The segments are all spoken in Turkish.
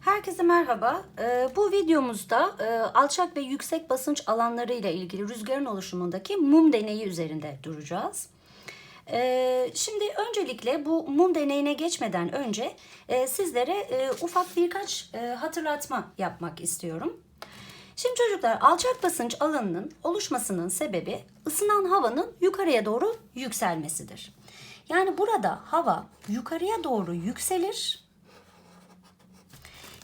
Herkese merhaba. Ee, bu videomuzda e, alçak ve yüksek basınç alanları ile ilgili rüzgarın oluşumundaki mum deneyi üzerinde duracağız. Ee, şimdi öncelikle bu mum deneyine geçmeden önce e, sizlere e, ufak birkaç hatırlatma yapmak istiyorum. Şimdi çocuklar alçak basınç alanının oluşmasının sebebi ısınan havanın yukarıya doğru yükselmesidir. Yani burada hava yukarıya doğru yükselir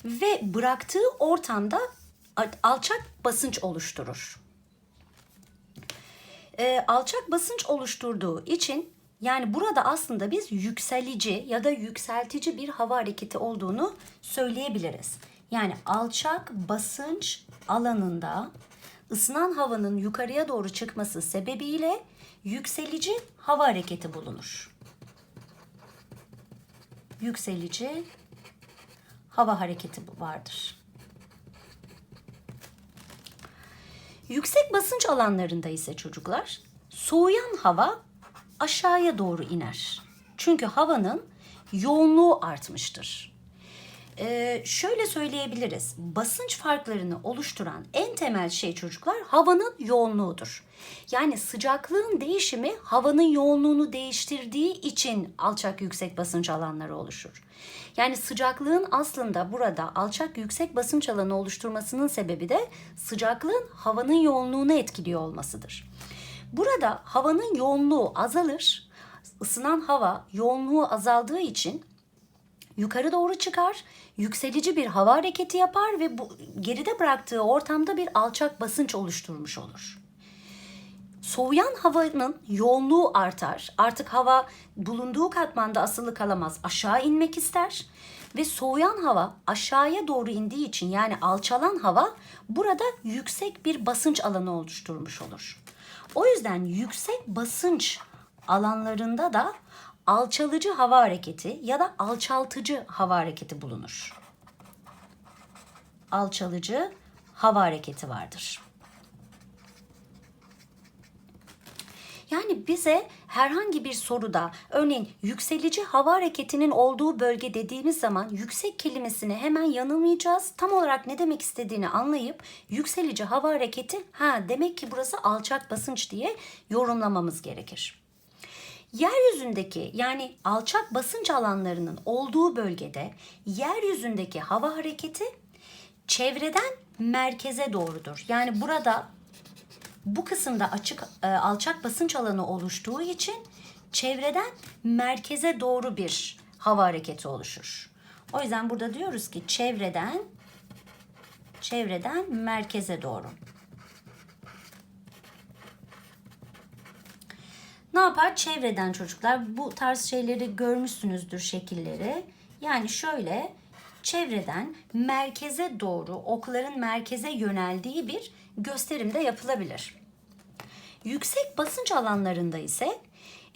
ve bıraktığı ortamda alçak basınç oluşturur. E, alçak basınç oluşturduğu için yani burada aslında biz yükselici ya da yükseltici bir hava hareketi olduğunu söyleyebiliriz. Yani alçak basınç alanında ısınan havanın yukarıya doğru çıkması sebebiyle yükselici hava hareketi bulunur. Yükselici hava hareketi vardır. Yüksek basınç alanlarında ise çocuklar soğuyan hava aşağıya doğru iner. Çünkü havanın yoğunluğu artmıştır. Ee, şöyle söyleyebiliriz. Basınç farklarını oluşturan en temel şey çocuklar havanın yoğunluğudur. Yani sıcaklığın değişimi havanın yoğunluğunu değiştirdiği için alçak yüksek basınç alanları oluşur. Yani sıcaklığın aslında burada alçak yüksek basınç alanı oluşturmasının sebebi de sıcaklığın havanın yoğunluğunu etkiliyor olmasıdır. Burada havanın yoğunluğu azalır. Isınan hava yoğunluğu azaldığı için yukarı doğru çıkar, yükselici bir hava hareketi yapar ve bu geride bıraktığı ortamda bir alçak basınç oluşturmuş olur. Soğuyan havanın yoğunluğu artar. Artık hava bulunduğu katmanda asılı kalamaz. Aşağı inmek ister ve soğuyan hava aşağıya doğru indiği için yani alçalan hava burada yüksek bir basınç alanı oluşturmuş olur. O yüzden yüksek basınç alanlarında da alçalıcı hava hareketi ya da alçaltıcı hava hareketi bulunur. Alçalıcı hava hareketi vardır. Yani bize herhangi bir soruda örneğin yükselici hava hareketinin olduğu bölge dediğimiz zaman yüksek kelimesini hemen yanılmayacağız. Tam olarak ne demek istediğini anlayıp yükselici hava hareketi ha demek ki burası alçak basınç diye yorumlamamız gerekir. Yeryüzündeki yani alçak basınç alanlarının olduğu bölgede yeryüzündeki hava hareketi çevreden merkeze doğrudur. Yani burada bu kısımda açık e, alçak basınç alanı oluştuğu için çevreden merkeze doğru bir hava hareketi oluşur. O yüzden burada diyoruz ki çevreden çevreden merkeze doğru. Ne yapar? Çevreden çocuklar bu tarz şeyleri görmüşsünüzdür şekilleri. Yani şöyle çevreden merkeze doğru okların merkeze yöneldiği bir gösterimde yapılabilir. Yüksek basınç alanlarında ise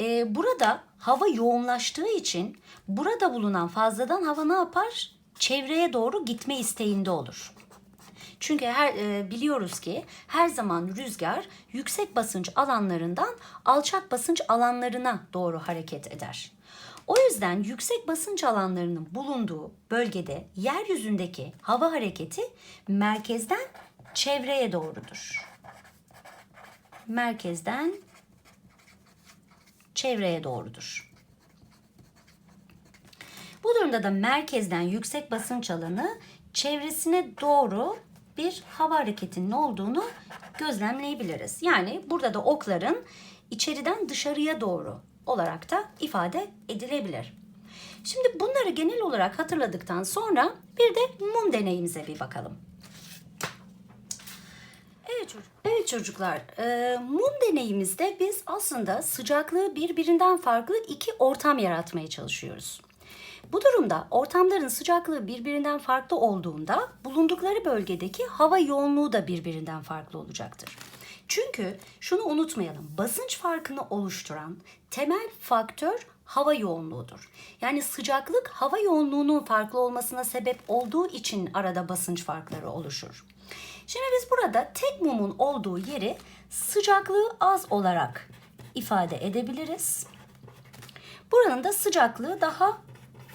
e, burada hava yoğunlaştığı için burada bulunan fazladan hava ne yapar? Çevreye doğru gitme isteğinde olur. Çünkü her e, biliyoruz ki her zaman rüzgar yüksek basınç alanlarından alçak basınç alanlarına doğru hareket eder. O yüzden yüksek basınç alanlarının bulunduğu bölgede yeryüzündeki hava hareketi merkezden çevreye doğrudur. Merkezden çevreye doğrudur. Bu durumda da merkezden yüksek basınç alanı çevresine doğru bir hava hareketinin olduğunu gözlemleyebiliriz. Yani burada da okların içeriden dışarıya doğru olarak da ifade edilebilir. Şimdi bunları genel olarak hatırladıktan sonra bir de mum deneyimize bir bakalım. Evet, çocuk, evet çocuklar, e, mum deneyimizde biz aslında sıcaklığı birbirinden farklı iki ortam yaratmaya çalışıyoruz. Bu durumda ortamların sıcaklığı birbirinden farklı olduğunda bulundukları bölgedeki hava yoğunluğu da birbirinden farklı olacaktır. Çünkü şunu unutmayalım. Basınç farkını oluşturan temel faktör hava yoğunluğudur. Yani sıcaklık hava yoğunluğunun farklı olmasına sebep olduğu için arada basınç farkları oluşur. Şimdi biz burada tek mumun olduğu yeri sıcaklığı az olarak ifade edebiliriz. Buranın da sıcaklığı daha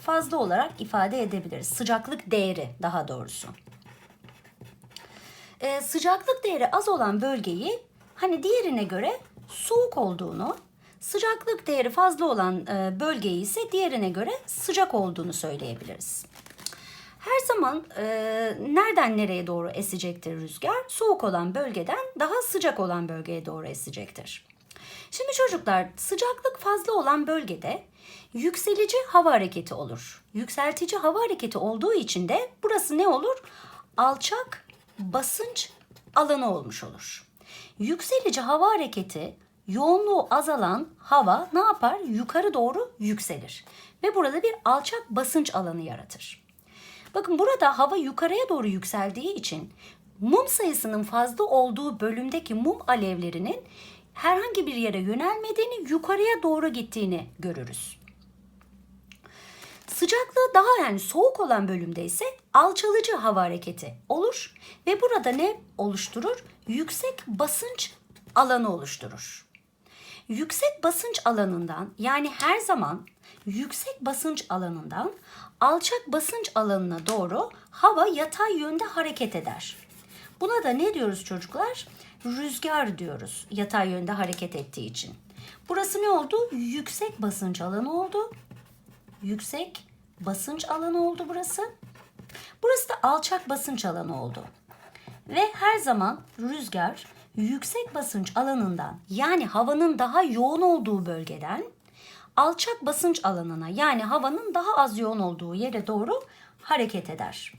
fazla olarak ifade edebiliriz. Sıcaklık değeri daha doğrusu. Ee, sıcaklık değeri az olan bölgeyi hani diğerine göre soğuk olduğunu, sıcaklık değeri fazla olan e, bölgeyi ise diğerine göre sıcak olduğunu söyleyebiliriz. Her zaman e, nereden nereye doğru esecektir rüzgar? Soğuk olan bölgeden daha sıcak olan bölgeye doğru esecektir. Şimdi çocuklar sıcaklık fazla olan bölgede yükselici hava hareketi olur. Yükseltici hava hareketi olduğu için de burası ne olur? Alçak basınç alanı olmuş olur. Yükselici hava hareketi yoğunluğu azalan hava ne yapar? Yukarı doğru yükselir ve burada bir alçak basınç alanı yaratır. Bakın burada hava yukarıya doğru yükseldiği için mum sayısının fazla olduğu bölümdeki mum alevlerinin herhangi bir yere yönelmediğini, yukarıya doğru gittiğini görürüz. Sıcaklığı daha yani soğuk olan bölümde ise alçalıcı hava hareketi olur ve burada ne oluşturur? Yüksek basınç alanı oluşturur. Yüksek basınç alanından yani her zaman yüksek basınç alanından alçak basınç alanına doğru hava yatay yönde hareket eder. Buna da ne diyoruz çocuklar? Rüzgar diyoruz yatay yönde hareket ettiği için. Burası ne oldu? Yüksek basınç alanı oldu. Yüksek basınç alanı oldu burası. Burası da alçak basınç alanı oldu. Ve her zaman rüzgar yüksek basınç alanından yani havanın daha yoğun olduğu bölgeden alçak basınç alanına yani havanın daha az yoğun olduğu yere doğru hareket eder.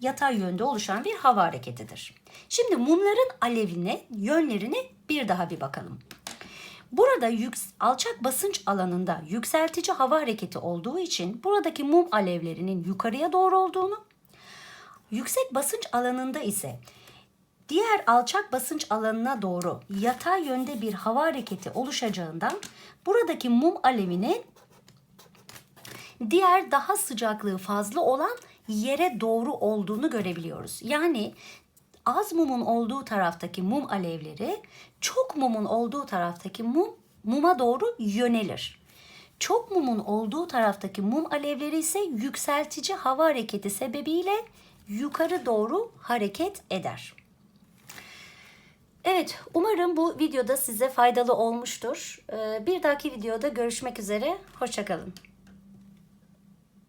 Yatay yönde oluşan bir hava hareketidir. Şimdi mumların alevine, yönlerine bir daha bir bakalım. Burada yüks alçak basınç alanında yükseltici hava hareketi olduğu için buradaki mum alevlerinin yukarıya doğru olduğunu, yüksek basınç alanında ise diğer alçak basınç alanına doğru yatay yönde bir hava hareketi oluşacağından buradaki mum alevinin diğer daha sıcaklığı fazla olan yere doğru olduğunu görebiliyoruz. Yani az mumun olduğu taraftaki mum alevleri çok mumun olduğu taraftaki mum muma doğru yönelir. Çok mumun olduğu taraftaki mum alevleri ise yükseltici hava hareketi sebebiyle yukarı doğru hareket eder. Evet, umarım bu videoda size faydalı olmuştur. Ee, Bir dahaki videoda görüşmek üzere. Hoşçakalın.